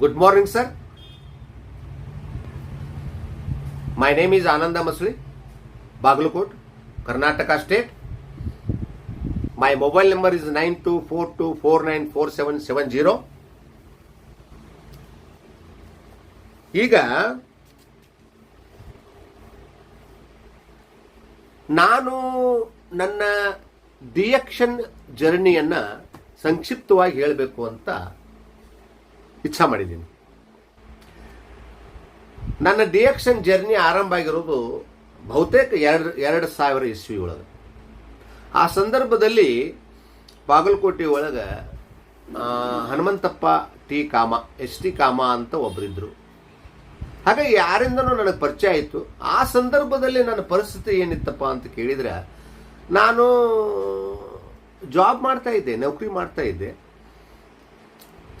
Good morning, sir. My name is Ananda Masli, Bagalkot, Karnataka State. My mobile number is 9242494770. ಈಗ ನಾನು ನನ್ನ ಡಿಯಕ್ಷನ್ ಜರ್ನಿಯನ್ನ ಸಂಕ್ಷಿಪ್ತವಾಗಿ ಹೇಳಬೇಕು ಅಂತ ಇಚ್ಛಾ ಮಾಡಿದ್ದೀನಿ ನನ್ನ ಡಿಯಕ್ಷನ್ ಜರ್ನಿ ಆರಂಭ ಆಗಿರೋದು ಬಹುತೇಕ ಎರಡು ಎರಡು ಸಾವಿರ ಇಸ್ವಿ ಒಳಗೆ ಆ ಸಂದರ್ಭದಲ್ಲಿ ಬಾಗಲಕೋಟೆ ಒಳಗೆ Hanumanthappa T Kama S T Kama ಅಂತ ಒಬ್ಬರಿದ್ದರು ಹಾಗಾಗಿ ಯಾರಿಂದನೂ ನನಗೆ ಪರಿಚಯ ಆಯಿತು. ಆ ಸಂದರ್ಭದಲ್ಲಿ ನನ್ನ ಪರಿಸ್ಥಿತಿ ಏನಿತ್ತಪ್ಪ ಅಂತ ಕೇಳಿದ್ರೆ, ನಾನು ಜಾಬ್ ಮಾಡ್ತಾ ಇದ್ದೆ, ನೌಕರಿ ಮಾಡ್ತಾ ಇದ್ದೆ.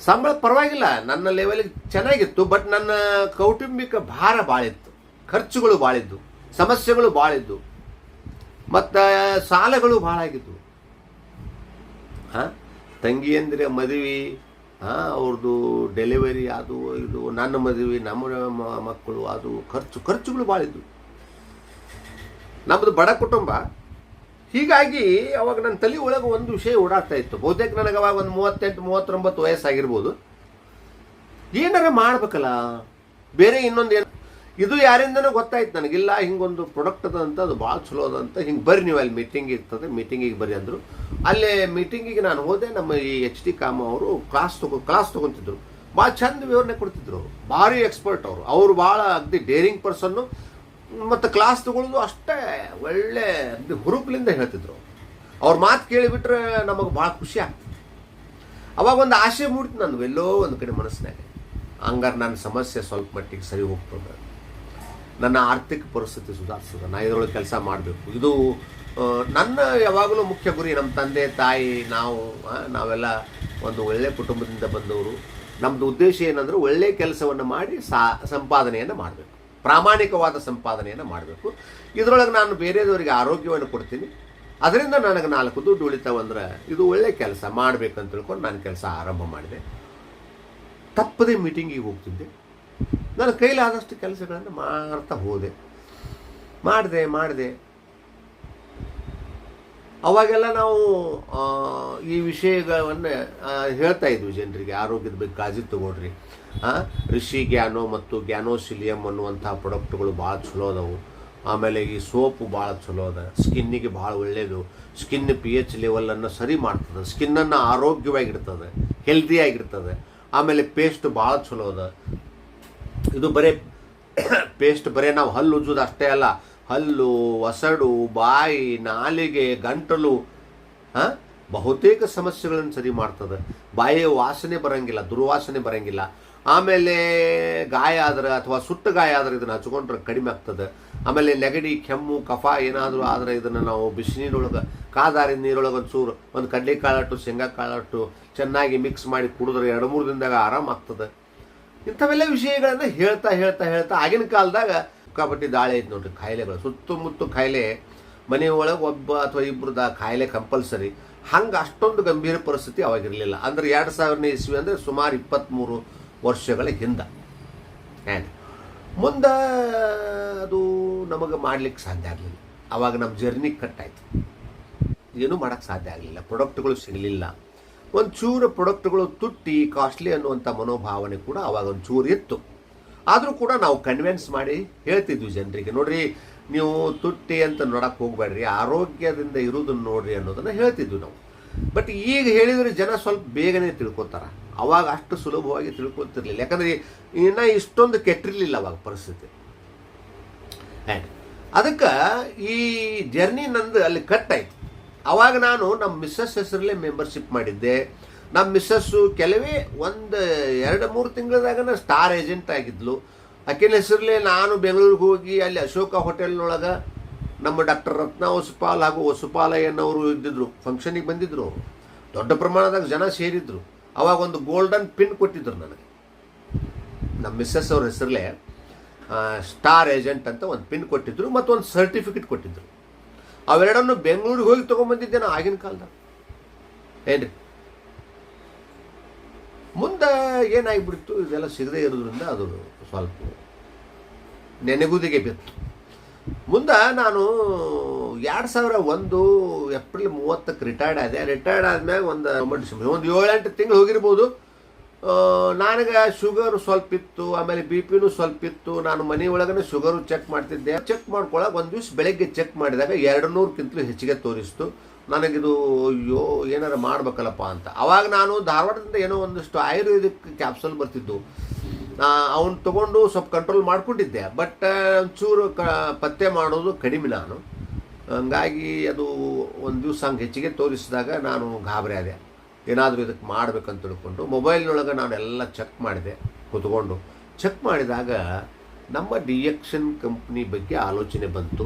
ಸಂಬಳ ಪರವಾಗಿಲ್ಲ, ನನ್ನ ಲೆವೆಲ್ಗೆ ಚೆನ್ನಾಗಿತ್ತು ಬಟ್ ನನ್ನ ಕೌಟುಂಬಿಕ ಭಾರ ಭಾಳಿತ್ತು ಖರ್ಚುಗಳು ಭಾಳಿದ್ದು ಸಮಸ್ಯೆಗಳು ಭಾಳಿದ್ದು ಮತ್ತು ಸಾಲಗಳು ಭಾಳ ಆಗಿದ್ವು ತಂಗಿ ಅಂದರೆ ಮದುವೆ, ಹಾಂ? ಅವ್ರದ್ದು ಡೆಲಿವರಿ ಅದು ಇದು, ನನ್ನ ಮದುವೆ, ನಮ್ಮ ಮಕ್ಕಳು ಅದು, ಖರ್ಚು, ಖರ್ಚುಗಳು ಭಾಳ ಇದ್ವು ನಮ್ಮದು ಬಡ ಕುಟುಂಬ. ಹೀಗಾಗಿ ಅವಾಗ ನನ್ನ ತಲೆ ಒಳಗೆ ಒಂದು ವಿಷಯ ಓಡಾಡ್ತಾ ಇತ್ತು. ಬಹುತೇಕ ನನಗೆ ಅವಾಗ ಒಂದು ಮೂವತ್ತೆಂಟು, ಮೂವತ್ತೊಂಬತ್ತು ವಯಸ್ಸಾಗಿರ್ಬೋದು. ಏನಾರ ಮಾಡ್ಬೇಕಲ್ಲ? ಬೇರೆ ಇನ್ನೊಂದು ಏನು ಇದು ಯಾರಿಂದನೂ ಗೊತ್ತಾಯ್ತು ನನಗಿಲ್ಲ ಹಿಂಗೊಂದು ಪ್ರೊಡಕ್ಟ್ ಅಂತ ಅದು ಭಾಳ ಚಲೋ ಅದಂತ, ಹಿಂಗೆ ಬರ್ರಿ ನೀವು ಅಲ್ಲಿ ಮೀಟಿಂಗ್ ಇರ್ತದೆ ಮೀಟಿಂಗಿಗೆ ಬರ್ರಿ ಅಂದರು. ಅಲ್ಲೇ ಮೀಟಿಂಗಿಗೆ ನಾನು ಹೋದೆ, ನಮ್ಮ ಈ ಎಚ್ ಡಿ ಕಾಮ ಅವರು ಕ್ಲಾಸ್ ತಗೋ ಕ್ಲಾಸ್ ತೊಗೊತಿದ್ರು. ಭಾಳ ಚಂದ ವಿವರಣೆ ಕೊಡ್ತಿದ್ರು. ಭಾರಿ ಎಕ್ಸ್ಪರ್ಟ್ ಅವರು. ಅವರು ಭಾಳ ಅಗ್ದಿ ಡೇರಿಂಗ್ ಪರ್ಸನ್ನು ಮತ್ತು ಕ್ಲಾಸ್ ತಗೊಳ್ಳೋದು ಅಷ್ಟೇ ಒಳ್ಳೆ ಹುರುಪಿನಿಂದ ಹೇಳ್ತಿದ್ರು. ಅವ್ರ ಮಾತು ಕೇಳಿಬಿಟ್ರೆ ನಮಗೆ ಭಾಳ ಖುಷಿ ಆಗ್ತಿತ್ತು. ಅವಾಗ ಒಂದು ಆಸೆ ಮೂಡ್ತು ನಾನು ಎಲ್ಲೋ ಒಂದು ಕಡೆ ಮನಸ್ಸಿನಾಗ. ಹಂಗಾರೆ ನನ್ನ ಸಮಸ್ಯೆ ಸ್ವಲ್ಪ ಮಟ್ಟಿಗೆ ಸರಿ ಹೋಗ್ತದೆ. ನನ್ನ ಆರ್ಥಿಕ ಪರಿಸ್ಥಿತಿ ಸುಧಾರಿಸ್ತದೆ. ನಾ ಇದರೊಳಗೆ ಕೆಲಸ ಮಾಡಬೇಕು. ಇದು ನನ್ನ ಯಾವಾಗಲೂ ಮುಖ್ಯ ಗುರಿ ನಮ್ಮ ತಂದೆ, ತಾಯಿ, ನಾವು ನಾವೆಲ್ಲ ಒಂದು ಒಳ್ಳೆಯ ಕುಟುಂಬದಿಂದ ಬಂದವರು. ನಮ್ಮದು ಉದ್ದೇಶ ಏನಂದ್ರೆ ಒಳ್ಳೆಯ ಕೆಲಸವನ್ನು ಮಾಡಿ ಸಾ, ಸಂಪಾದನೆಯನ್ನು ಮಾಡಬೇಕು. ಪ್ರಾಮಾಣಿಕವಾದ ಸಂಪಾದನೆಯನ್ನು ಮಾಡಬೇಕು. ಇದರೊಳಗೆ ನಾನು ಬೇರೆದವರಿಗೆ ಆರೋಗ್ಯವನ್ನು ಕೊಡ್ತೀನಿ. ಅದರಿಂದ ನನಗೆ ನಾಲ್ಕು ದುಡ್ಡು ಉಳಿತಾವಂದ್ರೆ ಇದು ಒಳ್ಳೆ ಕೆಲಸ ಮಾಡಬೇಕಂತ ತಿಳ್ಕೊಂಡು ನಾನು ಕೆಲಸ ಆರಂಭ ಮಾಡಿದೆ. ತಪ್ಪದೇ ಮೀಟಿಂಗಿಗೆ ಹೋಗ್ತಿದ್ದೆ. ನನ್ನ ಕೈಲಾದಷ್ಟು ಕೆಲಸಗಳನ್ನು ಮಾಡ್ತಾ ಹೋದೆ. ಮಾಡಿದೆ ಮಾಡಿದೆ. ಅವಾಗೆಲ್ಲ ನಾವು ಈ ವಿಷಯಗಳನ್ನು ಹೇಳ್ತಾ ಇದ್ವಿ ಜನರಿಗೆ, ಆರೋಗ್ಯದ ಬಗ್ಗೆ ಕಾಳಜಿ ತಗೊಳ್ರಿ. ಋಷಿ ಗ್ಯಾನೋ ಮತ್ತು ಗ್ಯಾನೋಸಿಲಿಯಂ ಅನ್ನುವಂಥ ಪ್ರಾಡಕ್ಟ್ಗಳು ಭಾಳ ಚಲೋ ಅದಾವು. ಆಮೇಲೆ ಈ ಸೋಪು ಭಾಳ ಚಲೋ ಅದ. ಸ್ಕಿನ್ನಿಗೆ ಭಾಳ ಒಳ್ಳೆಯದು ಸ್ಕಿನ್ ಪಿ ಎಚ್ ಲೆವೆಲನ್ನು ಸರಿ ಮಾಡ್ತದೆ. ಸ್ಕಿನ್ನನ್ನು ಆರೋಗ್ಯವಾಗಿರ್ತದೆ ಹೆಲ್ದಿಯಾಗಿರ್ತದೆ ಆಮೇಲೆ ಪೇಸ್ಟ್ ಭಾಳ ಚಲೋ ಅದ. ಇದು ಬರೇ ಪೇಸ್ಟ್ ಬರೇ ನಾವು ಹಲ್ಲು ಉಜ್ಜೋದು ಅಷ್ಟೇ ಅಲ್ಲ. ಹಲ್ಲು, ಒಸಡು, ಬಾಯಿ, ನಾಲಿಗೆ, ಗಂಟಲು ಬಹುತೇಕ ಸಮಸ್ಯೆಗಳನ್ನು ಸರಿ ಮಾಡ್ತದೆ. ಬಾಯಿಯ ವಾಸನೆ ಬರಂಗಿಲ್ಲ, ದುರ್ವಾಸನೆ ಬರಂಗಿಲ್ಲ. ಆಮೇಲೆ ಗಾಯ ಆದ್ರೆ ಅಥವಾ ಸುಟ್ಟ ಗಾಯ ಆದ್ರೆ ಇದನ್ನು ಹಚ್ಕೊಂಡ್ರೆ ಕಡಿಮೆ ಆಗ್ತದೆ. ಆಮೇಲೆ ನೆಗಡಿ, ಕೆಮ್ಮು, ಕಫ ಏನಾದರೂ ಆದರೆ ಇದನ್ನು ನಾವು ಬಿಸಿನೀರೊಳಗೆ, ಕಾದಾರಿ ನೀರೊಳಗೆ ಒಂದು ಚೂರು, ಒಂದು ಕಡಲೆ ಕಾಳಟ್ಟು ಶೇಂಗಾ ಕಾಳಟ್ಟು ಚೆನ್ನಾಗಿ ಮಿಕ್ಸ್ ಮಾಡಿ ಕುಡಿದ್ರೆ ಎರಡು, ಮೂರು ದಿನದಾಗ ಆರಾಮ ಆಗ್ತದೆ ಇಂಥವೆಲ್ಲ ವಿಷಯಗಳನ್ನು ಹೇಳ್ತಾ ಹೇಳ್ತಾ ಹೇಳ್ತಾ ಆಗಿನ ಕಾಲದಾಗ ಸಿಕ್ಕಾಪಟ್ಟಿ ದಾಳಿ ಐತೆ ನೋಡ್ರಿ ಕಾಯಿಲೆಗಳು ಸುತ್ತಮುತ್ತ ಖಾಯಿಲೆ, ಮನೆ ಒಳಗೆ ಒಬ್ಬ ಅಥವಾ ಇಬ್ಬರದ ಕಾಯಿಲೆ ಕಂಪಲ್ಸರಿ ಹಂಗೆ ಅಷ್ಟೊಂದು ಗಂಭೀರ ಪರಿಸ್ಥಿತಿ ಅವಾಗಿರಲಿಲ್ಲ. ಅಂದ್ರೆ ಎರಡು ಸಾವಿರನೇ ಇಸ್ವಿ ಅಂದರೆ ಸುಮಾರು ಇಪ್ಪತ್ತ್ಮೂರು ವರ್ಷಗಳ ಹಿಂದೆ. ಏನು ಮುಂದೆ ಅದು ನಮಗೆ ಮಾಡ್ಲಿಕ್ಕೆ ಸಾಧ್ಯ ಆಗಲಿಲ್ಲ. ಆವಾಗ ನಮ್ಮ ಜರ್ನಿ ಕಟ್ ಆಯ್ತು ಏನೂ ಮಾಡೋಕ್ಕೆ ಸಾಧ್ಯ ಆಗಲಿಲ್ಲ. ಪ್ರೊಡಕ್ಟ್ಗಳು ಸಿಗಲಿಲ್ಲ. ಒಂದು ಚೂರು ಪ್ರಾಡಕ್ಟ್ಗಳು ತುಟ್ಟಿ ಕಾಸ್ಟ್ಲಿ ಅನ್ನುವಂಥ ಮನೋಭಾವನೆ ಕೂಡ ಆವಾಗ ಒಂದು ಚೂರು ಇತ್ತು. ಆದರೂ ಕೂಡ ನಾವು ಕನ್ವಿನ್ಸ್ ಮಾಡಿ ಹೇಳ್ತಿದ್ವಿ ಜನರಿಗೆ, ನೋಡ್ರಿ ನೀವು ತುಟ್ಟಿ ಅಂತ ನೋಡಕ್ಕೆ ಹೋಗ್ಬೇಡ್ರಿ, ಆರೋಗ್ಯದಿಂದ ಇರೋದನ್ನು ನೋಡ್ರಿ ಅನ್ನೋದನ್ನು ಹೇಳ್ತಿದ್ವಿ ನಾವು. ಬಟ್ ಈಗ ಹೇಳಿದರೆ ಜನ ಸ್ವಲ್ಪ ಬೇಗನೆ ತಿಳ್ಕೊತಾರ. ಅವಾಗ ಅಷ್ಟು ಸುಲಭವಾಗಿ ತಿಳ್ಕೊತಿರ್ಲಿಲ್ಲ. ಯಾಕಂದ್ರೆ ಇನ್ನ ಇಷ್ಟೊಂದು ಕೆಟ್ಟಿರಲಿಲ್ಲ ಅವಾಗ ಪರಿಸ್ಥಿತಿ. ಅದಕ್ಕೆ ಈ ಜರ್ನಿ ನಂದು ಅಲ್ಲಿ ಕಟ್ ಆಯ್ತು. ಅವಾಗ ನಾನು ನಮ್ಮ ಮಿಸ್ಸಸ್ ಹೆಸರಲ್ಲೇ ಮೆಂಬರ್ಶಿಪ್ ಮಾಡಿದ್ದೆ. ನಮ್ಮ ಮಿಸ್ಸಸ್ಸು ಕೆಲವೇ ಒಂದು ಎರಡು ಮೂರು ತಿಂಗಳದಾಗ ಸ್ಟಾರ್ ಏಜೆಂಟ್ ಆಗಿದ್ಲು. ಆಕಿನ ಹೆಸರಲ್ಲೇ ನಾನು ಬೆಂಗಳೂರಿಗೆ ಹೋಗಿ ಅಲ್ಲಿ ಅಶೋಕ ಹೋಟೆಲ್ನೊಳಗೆ ನಮ್ಮ ಡಾಕ್ಟರ್ ರತ್ನ ವಸುಪಾಲ್ ಹಾಗೂ ವಸುಪಾಲಯ್ಯನವರು ಇದ್ದಿದ್ರು. ಫಂಕ್ಷನಿಗೆ ಬಂದಿದ್ದರು ದೊಡ್ಡ ಪ್ರಮಾಣದಾಗ ಜನ ಸೇರಿದ್ರು. ಅವಾಗ ಒಂದು ಗೋಲ್ಡನ್ ಪಿನ್ ಕೊಟ್ಟಿದ್ರು ನನಗೆ. ನಮ್ಮ ಮಿಸ್ಸಸ್ ಅವ್ರ ಹೆಸರಲ್ಲೇ ಸ್ಟಾರ್ ಏಜೆಂಟ್ ಅಂತ ಒಂದು ಪಿನ್ ಕೊಟ್ಟಿದ್ರು ಮತ್ತು ಒಂದು ಸರ್ಟಿಫಿಕೇಟ್ ಕೊಟ್ಟಿದ್ರು. ಅವೆರಡನ್ನು ಬೆಂಗಳೂರಿಗೆ ಹೋಗಿ ತೊಗೊಂಬಂದಿದ್ದೆ ನಾನು ಆಗಿನ ಕಾಲದಾಗ. ಏನ್ರಿ? ಮುಂದೆ ಏನಾಗಿಬಿಡ್ತು? ಇದೆಲ್ಲ ಸಿಗದೇ ಇರೋದ್ರಿಂದ ಅದು ಸ್ವಲ್ಪ ನೆನೆಗುದಿಗೆ ಬಿತ್ತು. ಮುಂದೆ ನಾನು ಎರಡು ಸಾವಿರ ಒಂದು ಏಪ್ರಿಲ್ ಮೂವತ್ತಕ್ಕೆ ರಿಟೈರ್ಡ್ ಆದೆ. ರಿಟೈರ್ಡ್ ಆದ್ಮೇಲೆ ಒಂದು ಒಂದು ಏಳೆಂಟು ತಿಂಗಳು ಹೋಗಿರ್ಬೋದು. ನನಗೆ ಶುಗರ್ ಸ್ವಲ್ಪ ಇತ್ತು, ಆಮೇಲೆ ಬಿ ಪಿನೂ ಸ್ವಲ್ಪ ಇತ್ತು. ನಾನು ಮನೆ ಒಳಗನೆ ಶುಗರು ಚೆಕ್ ಮಾಡ್ತಿದ್ದೆ. ಚೆಕ್ ಮಾಡ್ಕೊಳಕ್ಕೆ ಒಂದು ದಿವ್ಸ ಬೆಳಗ್ಗೆ ಚೆಕ್ ಮಾಡಿದಾಗ ಎರಡು ನೂರಕ್ಕಿಂತಲೂ ಹೆಚ್ಚಿಗೆ ತೋರಿಸ್ತು. ನನಗಿದು, ಅಯ್ಯೋ, ಏನಾರು ಮಾಡ್ಬೇಕಲ್ಲಪ್ಪ ಅಂತ. ಅವಾಗ ನಾನು ಧಾರವಾಡದಿಂದ ಏನೋ ಒಂದಷ್ಟು ಆಯುರ್ವೇದಿಕ್ ಕ್ಯಾಪ್ಸೂಲ್ ಬರ್ತಿದ್ದು ಅವನು ತಗೊಂಡು ಸ್ವಲ್ಪ ಕಂಟ್ರೋಲ್ ಮಾಡ್ಕೊಂಡಿದ್ದೆ. ಬಟ್ ಒಂಚೂರು ಕ, ಪತ್ತೆ ಮಾಡೋದು ಕಡಿಮೆ ನಾನು. ಹಂಗಾಗಿ ಅದು ಒಂದು ದಿವಸ ಹಂಗೆ ಹೆಚ್ಚಿಗೆ ತೋರಿಸಿದಾಗ ನಾನು ಗಾಬರಿ ಆದೆ. ಏನಾದರೂ ಇದಕ್ಕೆ ಮಾಡಬೇಕಂತ ತಿಳ್ಕೊಂಡು ಮೊಬೈಲ್ನೊಳಗೆ ನಾನು ಎಲ್ಲ ಚೆಕ್ ಮಾಡಿದೆ, ಕೂತ್ಕೊಂಡು. ಚೆಕ್ ಮಾಡಿದಾಗ ನಮ್ಮ ಡಿಯಕ್ಷನ್ ಕಂಪ್ನಿ ಬಗ್ಗೆ ಆಲೋಚನೆ ಬಂತು.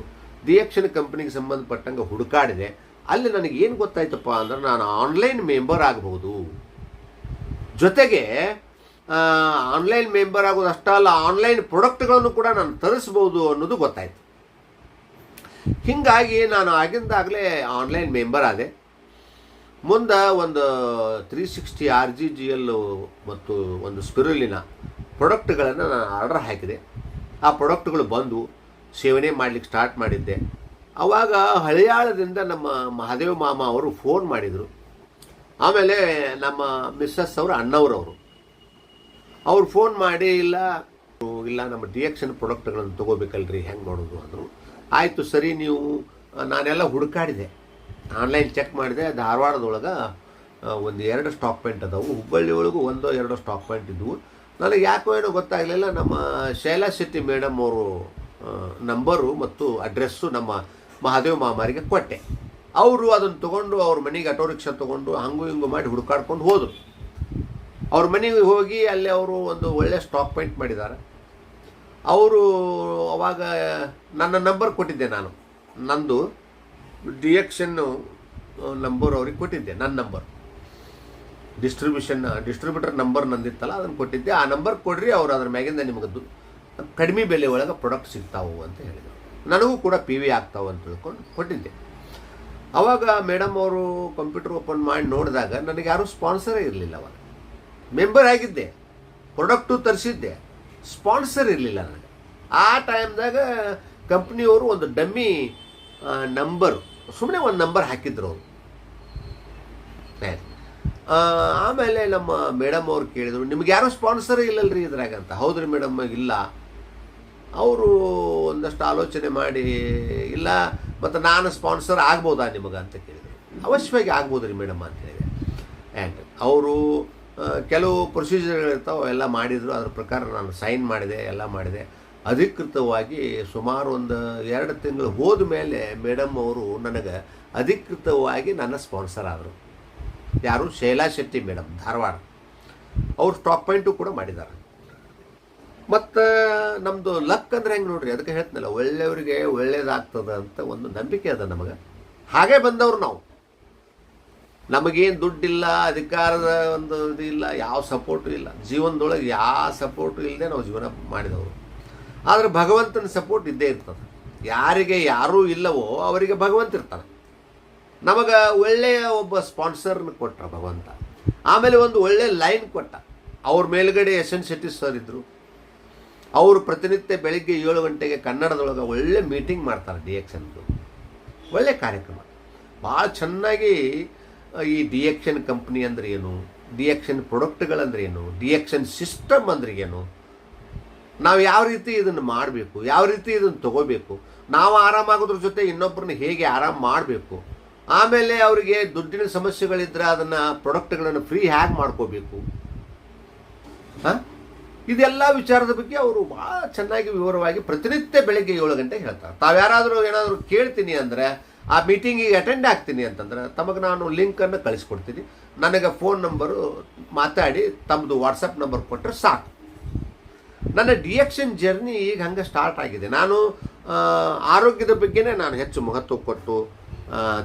ಡಿಯಕ್ಷನ್ ಕಂಪ್ನಿಗೆ ಸಂಬಂಧಪಟ್ಟಂಗೆ ಹುಡುಕಾಡಿದೆ. ಅಲ್ಲಿ ನನಗೆ ಏನು ಗೊತ್ತಾಯ್ತಪ್ಪ ಅಂದ್ರೆ ನಾನು ಆನ್ಲೈನ್ ಮೆಂಬರ್ ಆಗಬಹುದು. ಜೊತೆಗೆ ಆನ್ಲೈನ್ ಮೆಂಬರ್ ಆಗೋದು ಅಷ್ಟಲ್ಲ ಆನ್ಲೈನ್ ಪ್ರಾಡಕ್ಟ್ಗಳನ್ನು ಕೂಡ ನಾನು ತರಿಸ್ಬೋದು ಅನ್ನೋದು ಗೊತ್ತಾಯ್ತು. ಹೀಗಾಗಿ ನಾನು ಆಗಿಂದಾಗಲೇ ಆನ್ಲೈನ್ ಮೆಂಬರ್ ಆದೆ. ಮುಂದೆ ಒಂದು three sixty R G G L ಮತ್ತು ಒಂದು ಸ್ಪಿರುಲಿನ ಪ್ರಾಡಕ್ಟ್ಗಳನ್ನು ನಾನು ಆರ್ಡರ್ ಹಾಕಿದೆ. ಆ ಪ್ರಾಡಕ್ಟ್ಗಳು ಬಂದು ಸೇವನೆ ಮಾಡಲಿಕ್ಕೆ ಸ್ಟಾರ್ಟ್ ಮಾಡಿದ್ದೆ. ಆವಾಗ ಹಳೆಯಾಳದಿಂದ ನಮ್ಮ ಮಹಾದೇವ ಮಾಮ ಅವರು ಫೋನ್ ಮಾಡಿದರು. ಆಮೇಲೆ ನಮ್ಮ ಮಿಸ್ಸಸ್ ಅವರು ಅಣ್ಣವ್ರವರು. ಅವ್ರು ಫೋನ್ ಮಾಡಿ, ಇಲ್ಲ ಇಲ್ಲ, ನಮ್ಮ ಡಿಯಕ್ಷನ್ ಪ್ರಾಡಕ್ಟ್ಗಳನ್ನು ತೊಗೋಬೇಕಲ್ರಿ, ಹೆಂಗೆ ಮಾಡೋದು? ಅಂದರು. ಆಯಿತು, ಸರಿ, ನೀವು, ನಾನೆಲ್ಲ ಹುಡುಕಾಡಿದೆ. ಆನ್ಲೈನ್ ಚೆಕ್ ಮಾಡಿದೆ ಧಾರವಾಡದೊಳಗೆ ಒಂದು ಎರಡು ಸ್ಟಾಕ್ ಪಾಯಿಂಟ್ ಅದಾವು. ಹುಬ್ಬಳ್ಳಿ ಒಳಗೂ ಒಂದೋ ಎರಡೋ ಸ್ಟಾಕ್ ಪಾಯಿಂಟ್ ಇದ್ವು. ನನಗೆ ಯಾಕೋ ಏನೋ ಗೊತ್ತಾಗಲಿಲ್ಲ, ನಮ್ಮ ಶೈಲಾ ಶೆಟ್ಟಿ ಮೇಡಮ್ ಅವರು ನಂಬರು ಮತ್ತು ಅಡ್ರೆಸ್ಸು ನಮ್ಮ ಮಹಾದೇವ ಮಾಮಾರಿಗೆ ಕೊಟ್ಟೆ. ಅವರು ಅದನ್ನು ತೊಗೊಂಡು, ಅವ್ರ ಮನೆಗೆ ಆಟೋ ರಿಕ್ಷಾ ತೊಗೊಂಡು ಹಂಗು ಹಿಂಗು ಮಾಡಿ ಹುಡುಕಾಡ್ಕೊಂಡು ಹೋದರು. ಅವ್ರ ಮನೆಗೆ ಹೋಗಿ ಅಲ್ಲಿ ಅವರು ಒಂದು ಒಳ್ಳೆ ಸ್ಟಾಕ್ ಪಾಯಿಂಟ್ ಮಾಡಿದ್ದಾರೆ ಅವರು ಅವಾಗ ನನ್ನ ನಂಬರ್ ಕೊಟ್ಟಿದ್ದೆ ನಾನು. ನಂದು ಡಿಎಕ್ಷನ್ನು ನಂಬರ್ ಅವ್ರಿಗೆ ಕೊಟ್ಟಿದ್ದೆ ನನ್ನ ನಂಬರ್ ಡಿಸ್ಟ್ರಿಬ್ಯೂಷನ್ ಡಿಸ್ಟ್ರಿಬ್ಯೂಟರ್ ನಂಬರ್ ನಂದಿತ್ತಲ್ಲ ಅದನ್ನು ಕೊಟ್ಟಿದ್ದೆ. ಆ ನಂಬರ್ ಕೊಡ್ರಿ, ಅವ್ರು ಅದ್ರ ಮ್ಯಾಗಿಂದ ನಿಮಗೆ ಕಡಿಮೆ ಬೆಲೆ ಒಳಗೆ ಪ್ರಾಡಕ್ಟ್ ಸಿಗ್ತಾವು ಅಂತ ಹೇಳಿದರು. ನನಗೂ ಕೂಡ ಪಿ ವಿ ಆಗ್ತಾವೆ ಅಂತ ತಿಳ್ಕೊಂಡು ಕೊಟ್ಟಿದ್ದೆ. ಅವಾಗ ಮೇಡಮ್ ಅವರು ಕಂಪ್ಯೂಟರ್ ಓಪನ್ ಮಾಡಿ ನೋಡಿದಾಗ ನನಗೆ ಯಾರೂ ಸ್ಪಾನ್ಸರೇ ಇರಲಿಲ್ಲ ಅವಾಗ. ಮೆಂಬರ್ ಆಗಿದ್ದೆ ಪ್ರಾಡಕ್ಟು ತರಿಸಿದ್ದೆ ಸ್ಪಾನ್ಸರ್ ಇರಲಿಲ್ಲ ನನಗೆ. ಆ ಟೈಮ್ದಾಗ ಕಂಪ್ನಿಯವರು ಒಂದು ಡಮ್ಮಿ ನಂಬರ್ ಸುಮ್ಮನೆ ಒಂದು ನಂಬರ್ ಹಾಕಿದ್ರು ಅವರು. ಆಮೇಲೆ ನಮ್ಮ ಮೇಡಮ್ ಅವ್ರು ಕೇಳಿದರು, ನಿಮ್ಗೆ ಯಾರೋ ಸ್ಪಾನ್ಸರ್ ಇಲ್ಲಲ್ರಿ ಇದ್ರಾಗ ಅಂತ ಹೌದ್ರಿ ಮೇಡಮ್ ಇಲ್ಲ. ಅವರು ಒಂದಷ್ಟು ಆಲೋಚನೆ ಮಾಡಿ, ಇಲ್ಲ, ಮತ್ತು ನಾನು ಸ್ಪಾನ್ಸರ್ ಆಗ್ಬೋದಾ ನಿಮಗೆ? ಅಂತ ಕೇಳಿದರು. ಅವಶ್ಯವಾಗಿ ಆಗ್ಬೋದು ರೀ ಮೇಡಮ್ ಅಂತ ಹೇಳಿದೆ. ಆ್ಯಂಡ್ ಅವರು ಕೆಲವು ಪ್ರೊಸೀಜರ್ಗಳಿರ್ತಾವೆ ಎಲ್ಲ ಮಾಡಿದರು. ಅದ್ರ ಪ್ರಕಾರ ನಾನು ಸೈನ್ ಮಾಡಿದೆ, ಎಲ್ಲ ಮಾಡಿದೆ. ಅಧಿಕೃತವಾಗಿ ಸುಮಾರು ಒಂದು ಎರಡು ತಿಂಗಳು ಹೋದ ಮೇಲೆ ಮೇಡಮ್ ಅವರು ನನಗೆ ಅಧಿಕೃತವಾಗಿ ನನ್ನ ಸ್ಪಾನ್ಸರ್ ಆದರು. ಯಾರು? ಶೈಲಾ ಶೆಟ್ಟಿ ಮೇಡಮ್ ಧಾರವಾಡ. ಅವ್ರು ಸ್ಟಾಕ್ ಪಾಯಿಂಟು ಕೂಡ ಮಾಡಿದ್ದಾರೆ. ಮತ್ತು ನಮ್ಮದು ಲಕ್ ಅಂದ್ರೆ ಹೆಂಗೆ ನೋಡ್ರಿ? ಅದಕ್ಕೆ ಹೇಳ್ತನಲ್ಲ, ಒಳ್ಳೆಯವರಿಗೆ ಒಳ್ಳೇದಾಗ್ತದ ಅಂತ ಒಂದು ನಂಬಿಕೆ ಅದ ನಮಗೆ. ಹಾಗೆ ಬಂದವರು ನಾವು. ನಮಗೇನು ದುಡ್ಡಿಲ್ಲ, ಅಧಿಕಾರದ ಒಂದು ಇದು ಇಲ್ಲ ಯಾವ ಸಪೋರ್ಟು ಇಲ್ಲ. ಜೀವನದೊಳಗೆ ಯಾವ ಸಪೋರ್ಟು ಇಲ್ಲದೆ ನಾವು ಜೀವನ ಮಾಡಿದವರು. ಆದರೆ ಭಗವಂತನ ಸಪೋರ್ಟ್ ಇದ್ದೇ ಇರ್ತದೆ. ಯಾರಿಗೆ ಯಾರೂ ಇಲ್ಲವೋ ಅವರಿಗೆ ಭಗವಂತ ಇರ್ತಾನೆ. ನಮಗೆ ಒಳ್ಳೆಯ ಒಬ್ಬ ಸ್ಪಾನ್ಸರ್ನ ಕೊಟ್ಟ ಭಗವಂತ. ಆಮೇಲೆ ಒಂದು ಒಳ್ಳೆಯ ಲೈನ್ ಕೊಟ್ಟ. ಅವ್ರ ಮೇಲುಗಡೆ ಎಸ್ ಎನ್ ಶೆಟ್ಟಿ ಸರ್ ಇದ್ದರು ಅವರು ಪ್ರತಿನಿತ್ಯ ಬೆಳಿಗ್ಗೆ ಏಳು ಗಂಟೆಗೆ ಕನ್ನಡದೊಳಗೆ ಒಳ್ಳೆ ಮೀಟಿಂಗ್ ಮಾಡ್ತಾರೆ ಡಿ ಎಕ್ಷನ್ದು ಒಳ್ಳೆ ಕಾರ್ಯಕ್ರಮ. ಭಾಳ ಚೆನ್ನಾಗಿ, ಈ ಡಿ ಎಕ್ಷನ್ ಕಂಪ್ನಿ ಅಂದ್ರೆ ಏನು? ಡಿ ಎಕ್ಷನ್ ಪ್ರಾಡಕ್ಟ್ಗಳಂದ್ರೆ ಏನು? ಡಿ ಎಕ್ಷನ್ ಸಿಸ್ಟಮ್ ಅಂದ್ರೆ ಏನು? ನಾವು ಯಾವ ರೀತಿ ಇದನ್ನು ಮಾಡಬೇಕು, ಯಾವ ರೀತಿ ಇದನ್ನು ತಗೋಬೇಕು, ನಾವು ಆರಾಮಾಗೋದ್ರ ಜೊತೆ ಇನ್ನೊಬ್ಬರನ್ನ ಹೇಗೆ ಆರಾಮ ಮಾಡಬೇಕು, ಆಮೇಲೆ ಅವರಿಗೆ ದುಡ್ಡಿನ ಸಮಸ್ಯೆಗಳಿದ್ರೆ ಅದನ್ನು ಪ್ರಾಡಕ್ಟ್ಗಳನ್ನು ಫ್ರೀ ಹ್ಯಾಗ್ ಮಾಡ್ಕೋಬೇಕು. ಹಾಂ? ಇದೆಲ್ಲ ವಿಚಾರದ ಬಗ್ಗೆ ಅವರು ಭಾಳ ಚೆನ್ನಾಗಿ ವಿವರವಾಗಿ ಪ್ರತಿನಿತ್ಯ ಬೆಳಗ್ಗೆ ಏಳು ಗಂಟೆ ಹೇಳ್ತಾರೆ. ತಾವ್ಯಾರಾದರೂ ಏನಾದರೂ ಕೇಳ್ತೀನಿ ಅಂದರೆ ಆ ಮೀಟಿಂಗಿಗೆ ಅಟೆಂಡ್ ಆಗ್ತೀನಿ ಅಂತಂದ್ರೆ ತಮಗೆ ನಾನು ಲಿಂಕನ್ನು ಕಳಿಸ್ಕೊಡ್ತೀನಿ. ನನಗೆ ಫೋನ್ ನಂಬರು ಮಾತಾಡಿ ತಮ್ಮದು ವಾಟ್ಸಪ್ ನಂಬರ್ ಕೊಟ್ಟರೆ ಸಾಕು. ನನ್ನ ಡಿಎಕ್ಷನ್ ಜರ್ನಿ ಈಗ ಹಂಗೆ ಸ್ಟಾರ್ಟ್ ಆಗಿದೆ. ನಾನು ಆರೋಗ್ಯದ ಬಗ್ಗೆನೇ ನಾನು ಹೆಚ್ಚು ಮಹತ್ವ ಕೊಟ್ಟು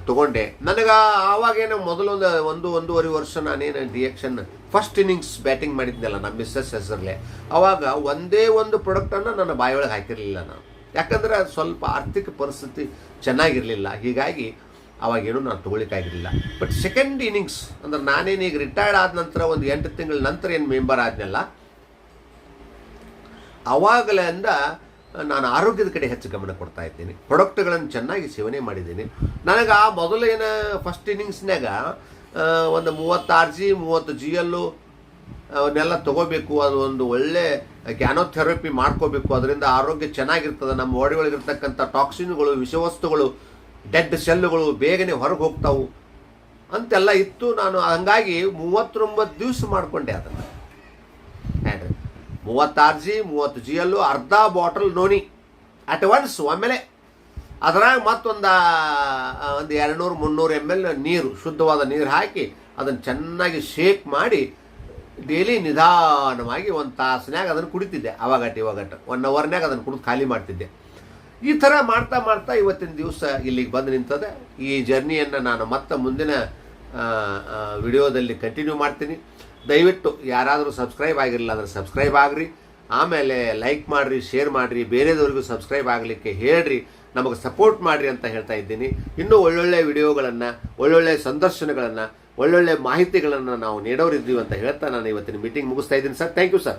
ತಗೊಂಡೆ. ನನಗೆ ಆವಾಗೇನೋ ಮೊದಲೊಂದು ಒಂದು ಒಂದೂವರೆ ವರ್ಷ ನಾನೇನು ರಿಯಾಕ್ಷನ್ ಫಸ್ಟ್ ಇನ್ನಿಂಗ್ಸ್ ಬ್ಯಾಟಿಂಗ್ ಮಾಡಿದ್ನಲ್ಲ ನಮ್ಮ ಮಿಸ್ಸಸ್ ಹೆಸರಲ್ಲೇ ಆವಾಗ ಒಂದೇ ಒಂದು ಪ್ರಾಡಕ್ಟನ್ನು ನನ್ನ ಬಾಯೊಳಗೆ ಹಾಕಿರಲಿಲ್ಲ ನಾನು. ಯಾಕಂದರೆ ಸ್ವಲ್ಪ ಆರ್ಥಿಕ ಪರಿಸ್ಥಿತಿ ಚೆನ್ನಾಗಿರಲಿಲ್ಲ. ಹೀಗಾಗಿ ಅವಾಗೇನು ನಾನು ತೊಗೊಳಿಕ್ಕಾಗಿರಲಿಲ್ಲ ಬಟ್ ಸೆಕೆಂಡ್ ಇನ್ನಿಂಗ್ಸ್ ಅಂದ್ರೆ ನಾನೇನು ಈಗ ರಿಟೈರ್ಡ್ ಆದ ನಂತರ ಒಂದು ಎಂಟು ತಿಂಗಳ ನಂತರ ಏನು ಮೆಂಬರ್ ಆದ್ನಲ್ಲ ಅವಾಗಲಿಂದ ನಾನು ಆರೋಗ್ಯದ ಕಡೆ ಹೆಚ್ಚು ಗಮನ ಕೊಡ್ತಾ ಇದ್ದೀನಿ. ಪ್ರೊಡಕ್ಟ್ಗಳನ್ನು ಚೆನ್ನಾಗಿ ಸೇವನೆ ಮಾಡಿದ್ದೀನಿ. ನನಗೆ ಆ ಮೊದಲೇನ ಫಸ್ಟ್ ಇನ್ನಿಂಗ್ಸ್ನಾಗ ಒಂದು ಮೂವತ್ತಾರು ಜಿ ಮೂವತ್ತು ಜಿ ಎಲ್ಲು ಅವನ್ನೆಲ್ಲ ತಗೋಬೇಕು. ಅದು ಒಂದು ಒಳ್ಳೆ ಗ್ಯಾನೋಥೆರಪಿ ಮಾಡ್ಕೋಬೇಕು. ಅದರಿಂದ ಆರೋಗ್ಯ ಚೆನ್ನಾಗಿರ್ತದೆ. ನಮ್ಮ ಬಾಡಿ ಒಳಗಿರ್ತಕ್ಕಂಥ ಟಾಕ್ಸಿನ್ಗಳು ವಿಷವಸ್ತುಗಳು ಡೆಡ್ ಸೆಲ್ಲುಗಳು ಬೇಗನೆ ಹೊರಗೆ ಹೋಗ್ತಾವು. ಅಂತೆಲ್ಲ ಇತ್ತು. ನಾನು ಹಂಗಾಗಿ ಮೂವತ್ತೊಂಬತ್ತು ದಿವಸ ಮಾಡಿಕೊಂಡೆ ಅದನ್ನು. ಮೂವತ್ತಾರು ಜಿ ಮೂವತ್ತು ಜಿ ಎಲ್ಲು ಅರ್ಧ ಬಾಟಲ್ ನೋನಿ. ಅಟ್ ಒನ್ಸ್ ಒಮ್ಮೆಲೆ. ಅದರಾಗ ಮತ್ತೊಂದು ಒಂದು ಎರಡುನೂರು, ಮುನ್ನೂರು ಎಂ ಎಲ್ ನೀರು, ಶುದ್ಧವಾದ ನೀರು ಹಾಕಿ, ಅದನ್ನು ಚೆನ್ನಾಗಿ ಶೇಕ್ ಮಾಡಿ ಡೈಲಿ ನಿಧಾನವಾಗಿ ಒಂದು ತಾಸಿನಾಗ ಅದನ್ನು ಕುಡಿತಿದ್ದೆ ಅವಾಗಟ್ಟು ಇವಾಗಟ್ಟು ಒನ್ ಅವರ್ನಾಗ ಅದನ್ನು ಕುಡಿದು ಖಾಲಿ ಮಾಡ್ತಿದ್ದೆ. ಈ ಥರ ಮಾಡ್ತಾ ಮಾಡ್ತಾ ಇವತ್ತಿನ ದಿವಸ ಇಲ್ಲಿಗೆ ಬಂದು ನಿಂತದೆ. ಈ ಜರ್ನಿಯನ್ನು ನಾನು ಮತ್ತೆ ಮುಂದಿನ ವಿಡಿಯೋದಲ್ಲಿ ಕಂಟಿನ್ಯೂ ಮಾಡ್ತೀನಿ. ದಯವಿಟ್ಟು ಯಾರಾದರೂ ಸಬ್ಸ್ಕ್ರೈಬ್ ಆಗಿರಲಿಲ್ಲ ಅಂದರೆ ಸಬ್ಸ್ಕ್ರೈಬ್ ಆಗ್ರಿ. ಆಮೇಲೆ ಲೈಕ್ ಮಾಡಿರಿ, ಶೇರ್ ಮಾಡಿರಿ, ಬೇರೆದವ್ರಿಗೂ ಸಬ್ಸ್ಕ್ರೈಬ್ ಆಗಲಿಕ್ಕೆ ಹೇಳ್ರಿ. ನಮಗೆ ಸಪೋರ್ಟ್ ಮಾಡಿರಿ ಅಂತ ಹೇಳ್ತಾ ಇದ್ದೀನಿ. ಇನ್ನೂ ಒಳ್ಳೊಳ್ಳೆ ವಿಡಿಯೋಗಳನ್ನು, ಒಳ್ಳೊಳ್ಳೆ ಸಂದರ್ಶನಗಳನ್ನು, ಒಳ್ಳೊಳ್ಳೆ ಮಾಹಿತಿಗಳನ್ನು ನಾವು ನೀಡೋರಿದ್ದೀವಿ ಅಂತ ಹೇಳ್ತಾ ನಾನು ಇವತ್ತಿನ ಮೀಟಿಂಗ್ ಮುಗಿಸ್ತಾ ಇದ್ದೀನಿ ಸರ್. Thank you sir